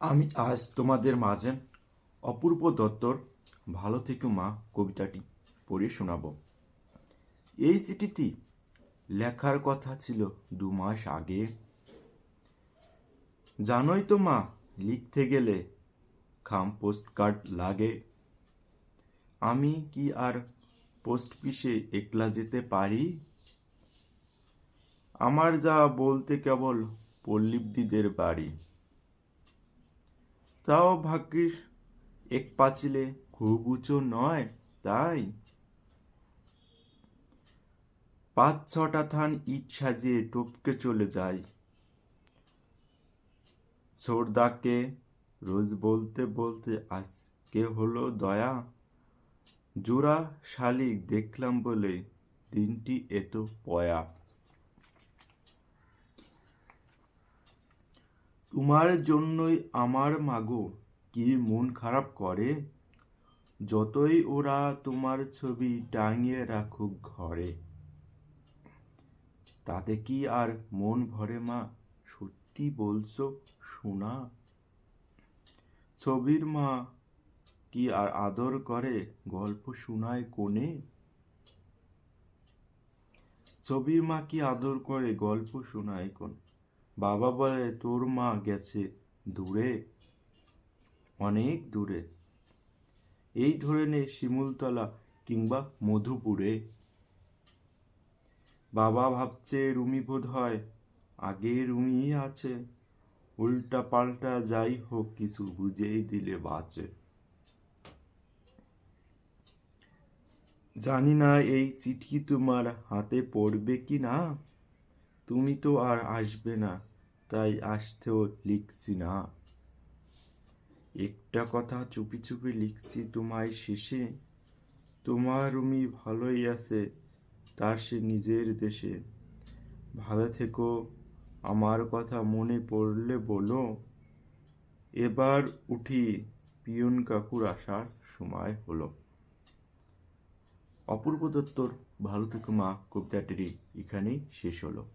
আমি আজ তোমাদের মাঝে অপূর্ব দত্তর ভালো থেকে মা কবিতাটি পড়ে শোনাব। এই চিঠিটি লেখার কথা ছিল দু মাস আগে। জানোই তো মা, লিখতে গেলে খাম পোস্ট কার্ড লাগে। আমি কি আর পোস্ট পিসে একলা যেতে পারি? আমার যা বলতে কেবল পল্লীপদিদের বাড়ি। তাও ভাগ্যিস, এক পাঁচিলে খুব উঁচু নয়, তাই। পাঁচ ছটা থান ইট সাজিয়ে টপকে চলে যায়। ছোড়দাকে রোজ বলতে বলতে আজকে হলো দয়া। জোড়া শালিক দেখলাম বলে দিনটি এত পয়া। তোমার জন্যই আমার মাগো, কি মন খারাপ করে? যতই ওরা তোমার ছবি টাঙিয়ে রাখুক ঘরে। তাতে কি আর মন ভরে মা? সত্যি বলছো শোনা ছবির মা কি আর আদর করে গল্প শোনায় কোণে? ছবির মা কি আদর করে গল্প শোনায় কোন বাবা বলে, তোর মা গেছে দূরে? অনেক দূরে। এই ধরে নে শিমুলতলা কিংবা মধুপুরে। বাবা ভাবছে রুমি বোধ হয় আগে রুমি আছে। উল্টা পাল্টা যাই হোক, কিছু বুঝেই দিলে বাঁচে। জানি না, এই চিঠি তোমার হাতে পড়বে কি না? তুমি তো আর আসবে না, তাই আসতেও লিখছি না। একটা কথা চুপি চুপি লিখছি তোমায় শেষে, তোমার উমি ভালোই আছে, তার সে নিজের দেশে। ভালো থেকো, আমার কথা মনে পড়লে বলো। এবার উঠি পিয়ন কাকুর আসার সময় হলো। অপূর্ব দত্তর, ভালো থেকো মা কবিতাটি এখানেই শেষ হলো।